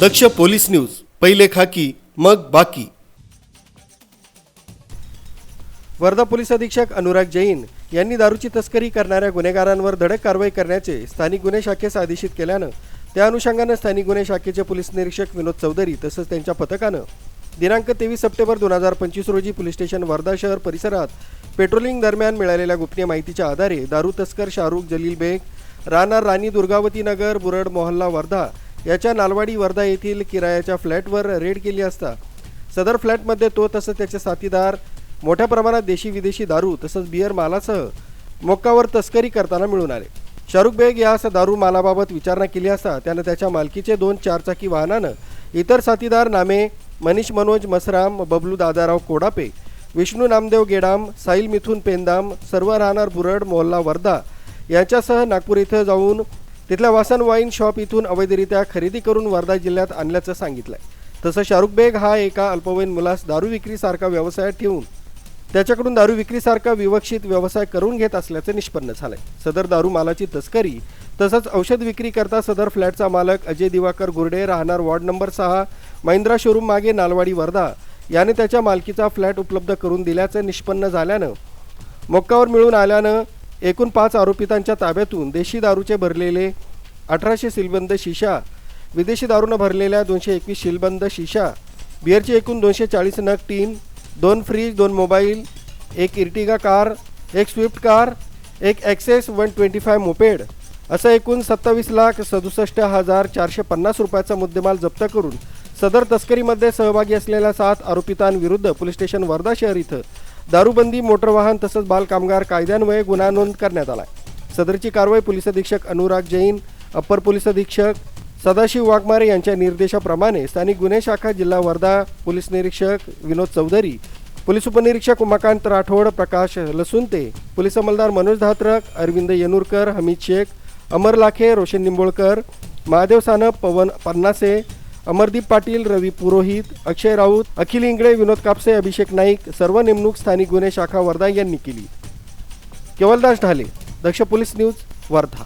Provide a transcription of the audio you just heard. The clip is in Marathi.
दक्ष पोलीस न्यूज पहिले खाकी मग बाकी. वर्धा पोलीस अधीक्षक अनुराग जैन यांनी दारूची तस्करी करणाऱ्या गुन्हेगारांवर धडक कारवाई करण्याचे स्थानिक गुन्हे शाखेस आदेशित केल्यानं त्या अनुषंगानं स्थानिक गुन्हे शाखेचे पोलीस निरीक्षक विनोद चौधरी तसंच त्यांच्या पथकानं दिनांक तेवीस सप्टेंबर दोन हजार पंचवीस रोजी पोलीस स्टेशन वर्धा शहर परिसरात पेट्रोलिंग दरम्यान मिळालेल्या गोपनीय माहितीच्या आधारे दारू तस्कर शाहरुख जलील बेग राहणार राणी दुर्गावती नगर बुरड मोहल्ला वर्धा याच्या नालवाडी वर्धा येथील किरायाच्या फ्लॅटवर रेड केली असता. सदर फ्लॅटमध्ये तो तसं त्याचे साथीदार मोठ्या प्रमाणात देशी विदेशी दारू तसंच बियर मालासह मोक्कावर तस्करी करताना मिळून आले. शाहरुख बेग यास दारू मालाबाबत विचारणा केली असता त्यानं त्याच्या मालकीचे दोन चारचाकी वाहनानं इतर साथीदार नामे मनीष मनोज मसराम बबलू दादाराव कोडापे विष्णू नामदेव गेडाम साईल मिथून पेंदाम सर्व राहणार बुरड मोहल्ला वर्धा यांच्यासह नागपूर इथं जाऊन तिथल्या वासन वाईन शॉप इथून अवैधरित्या खरेदी करून वर्धा जिल्ह्यात आणल्याचं सांगितलंय. तसं शाहरुख बेग हा एका अल्पवयीन मुलास दारू विक्रीसारखा व्यवसायात ठेवून त्याच्याकडून दारू विक्रीसारखा विवक्षित व्यवसाय करून घेत असल्याचं निष्पन्न झालंय. सदर दारू मालाची तस्करी तसंच औषध विक्री करता सदर फ्लॅटचा मालक अजय दिवाकर गुर्डे राहणार वॉर्ड नंबर सहा महिंद्रा शोरूम मागे नालवाडी वर्धा. याने त्याच्या मालकीचा फ्लॅट उपलब्ध करून दिल्याचं निष्पन्न झाल्यानं मोक्कावर मिळून आल्यानं एकूण पाच आरोपितांच्या ताब्यातून देशी दारूचे भरलेले अठराशे सिलबंद शिशा विदेशी दारूनं भरलेल्या दोनशे एकवीस शिलबंद शिशा बिअरचे एकूण दोनशे चाळीस नग टीन दोन फ्रीज दोन मोबाईल एक इर्टिगा कार एक स्विफ्ट कार एक Access one twenty five moped असं एकूण सत्तावीस लाख सदुसष्ट हजार चारशे पन्नास रुपयाचा मुद्देमाल जप्त करून सदर तस्करीमध्ये सहभागी असलेल्या सात आरोपितांविरुद्ध पोलीस स्टेशन वर्धा शहर इथं दारूबंदी मोटर वाहन तसंच बालकामगार कायद्यान्वये गुन्हा नोंद करण्यात आला सदरची कारवाई पोलीस अधीक्षक अनुराग जैन अप्पर पोलीस अधीक्षक सदाशिव वाघमारे यांच्या निर्देशाप्रमाणे स्थानिक गुन्हे शाखा जिल्हा वर्धा पोलीस निरीक्षक विनोद चौधरी पोलीस उपनिरीक्षक उमाकांत राठोड प्रकाश लसुंते पोलीस अंमलदार मनोज धात्रक अरविंद येनुरकर हमीद शेख अमर लाखे रोशन निंबोळकर महादेव सानप पवन पन्नासे अमरदीप पाटील रवी पुरोहित अक्षय राऊत अखिल इंगळे विनोद कापसे अभिषेक नाईक सर्व नेमणूक स्थानिक गुन्हे शाखा वर्धा यांनी केली. Kevaldas Dhale Daksh police news Wardha.